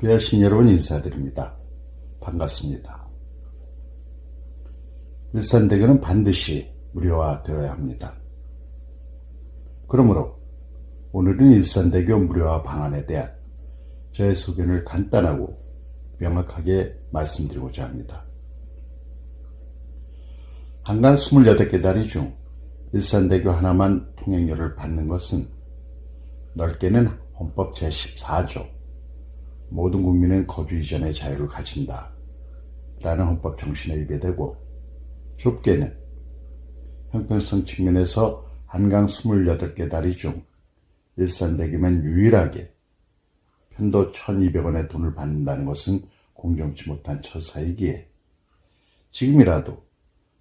귀하신 여러분 인사드립니다. 반갑습니다. 일산대교는 반드시 무료화되어야 합니다. 그러므로 오늘은 일산대교 무료화 방안에 대한 저의 소견을 간단하고 명확하게 말씀드리고자 합니다. 한간 28개 다리 중 일산대교 하나만 통행료를 받는 것은 넓게는 헌법 제14조 모든 국민은 거주 이전의 자유를 가진다 라는 헌법 정신에 위배되고 좁게는 형평성 측면에서 한강 28개 다리 중 일산 대교만 유일하게 편도 1200원의 돈을 받는다는 것은 공정치 못한 처사이기에 지금이라도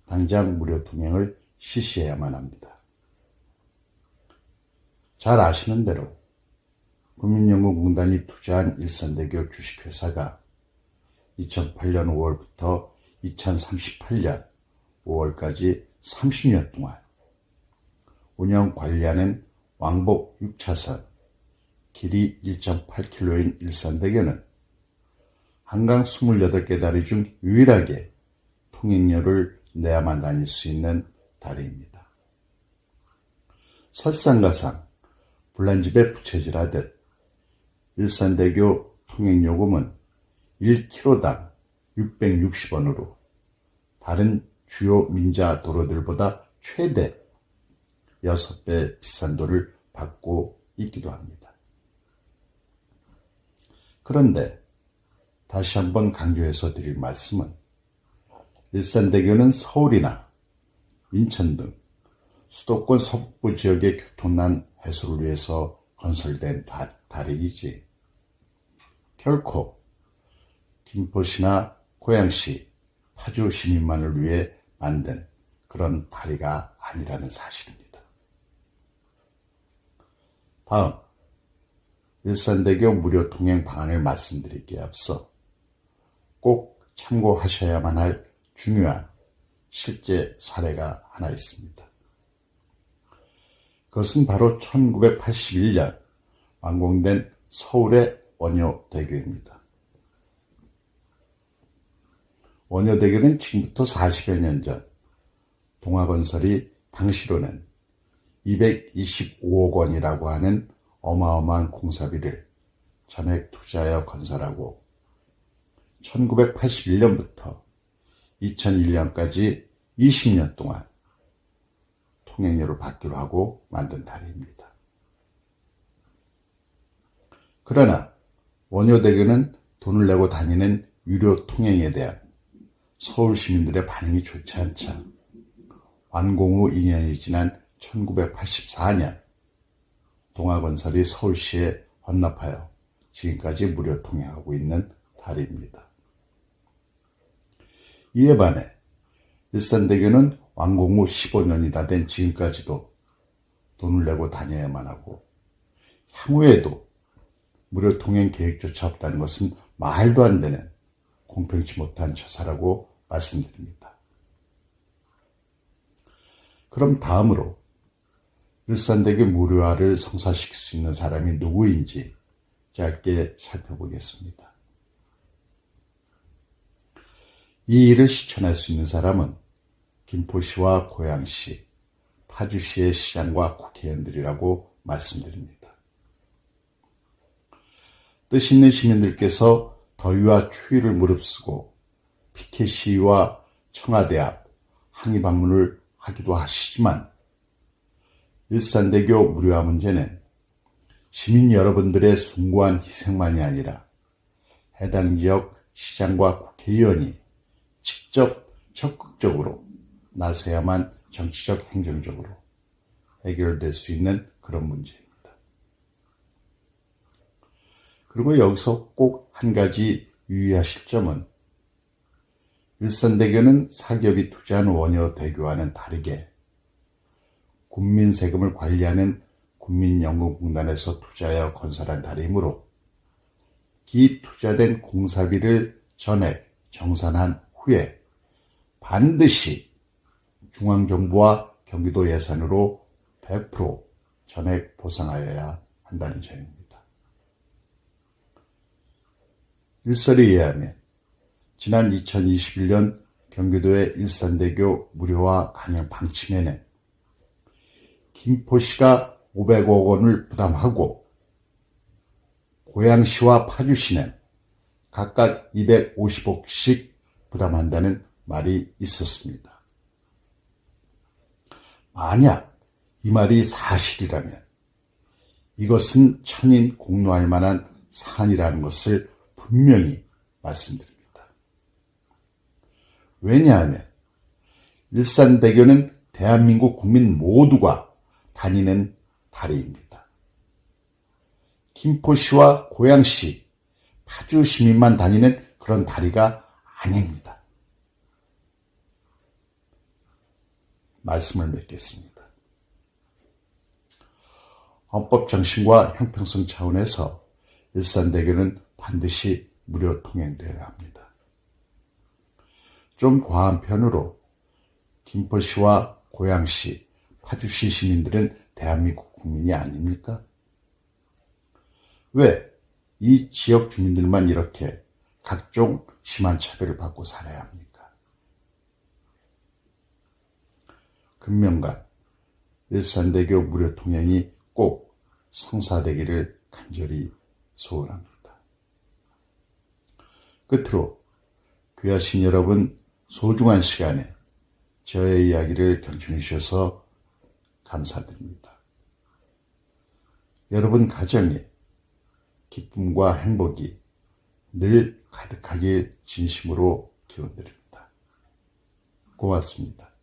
당장 무료 통행을 실시해야만 합니다. 잘 아시는 대로 국민연금공단이 투자한 일산대교 주식회사가 2008년 5월부터 2038년 5월까지 30년 동안 운영 관리하는 왕복 6차선 길이 1.8km인 일산대교는 한강 28개 다리 중 유일하게 통행료를 내야만 다닐 수 있는 다리입니다. 설상가상 불난집에 부채질하듯 일산대교 통행요금은 1km당 660원으로 다른 주요 민자 도로들보다 최대 6배 비싼 돈을 받고 있기도 합니다. 그런데 다시 한번 강조해서 드릴 말씀은 일산대교는 서울이나 인천 등 수도권 서부 지역의 교통난 해소를 위해서 건설된 다리이지 결코 김포시나 고양시, 파주 시민만을 위해 만든 그런 다리가 아니라는 사실입니다. 다음 일산대교 무료 통행 방안을 말씀드리기에 앞서 꼭 참고하셔야만 할 중요한 실제 사례가 하나 있습니다. 그것은 바로 1981년 완공된 서울의 원효대교입니다. 원효대교는 지금부터 40여 년 전 동아건설이 당시로는 225억 원이라고 하는 어마어마한 공사비를 전액 투자하여 건설하고 1981년부터 2001년까지 20년 동안 통행료를 받기로 하고 만든 다리입니다. 그러나 원효대교는 돈을 내고 다니는 유료 통행에 대한 서울 시민들의 반응이 좋지 않자 완공 후 2년이 지난 1984년 동아건설이 서울시에 헌납하여 지금까지 무료 통행하고 있는 다리입니다. 이에 반해 일산대교는 완공 후 15년이 다 된 지금까지도 돈을 내고 다녀야만 하고 향후에도 무료 통행 계획조차 없다는 것은 말도 안 되는 공평치 못한 처사라고 말씀드립니다. 그럼 다음으로 일산대교 무료화를 성사시킬 수 있는 사람이 누구인지 짧게 살펴보겠습니다. 이 일을 실천할 수 있는 사람은 김포시와 고양시, 파주시의 시장과 국회의원들이라고 말씀드립니다. 뜻 있는 시민들께서 더위와 추위를 무릅쓰고 피켓 시위와 청와대 앞 항의 방문을 하기도 하시지만 일산대교 무료화 문제는 시민 여러분들의 숭고한 희생만이 아니라 해당 지역 시장과 국회의원이 직접 적극적으로 나서야만 정치적 행정적으로 해결될 수 있는 그런 문제입니다. 그리고 여기서 꼭 한 가지 유의하실 점은 일산대교는 사기업이 투자한 원효 대교와는 다르게 국민 세금을 관리하는 국민연금공단에서 투자하여 건설한 다리이므로 기 투자된 공사비를 전액 정산한 후에 반드시 중앙정부와 경기도 예산으로 100% 전액 보상하여야 한다는 점입니다. 일설에 의하면 지난 2021년 경기도의 일산대교 무료화 강행 방침에는 김포시가 500억 원을 부담하고 고양시와 파주시는 각각 250억씩 부담한다는 말이 있었습니다. 만약 이 말이 사실이라면 이것은 천인 공로할 만한 사안이라는 것을 분명히 말씀드립니다. 왜냐하면 일산대교는 대한민국 국민 모두가 다니는 다리입니다. 김포시와 고양시, 파주 시민만 다니는 그런 다리가 아닙니다. 말씀을 맺겠습니다. 헌법 정신과 형평성 차원에서 일산대교는 반드시 무료 통행되어야 합니다. 좀 과한 편으로 김포시와 고양시, 파주시 시민들은 대한민국 국민이 아닙니까? 왜 이 지역 주민들만 이렇게 각종 심한 차별을 받고 살아야 합니까? 금명간 일산대교 무료 통행이 꼭 성사되기를 간절히 소원합니다. 끝으로 귀하신 여러분 소중한 시간에 저의 이야기를 경청해 주셔서 감사드립니다. 여러분 가정에 기쁨과 행복이 늘 가득하길 진심으로 기원드립니다. 고맙습니다.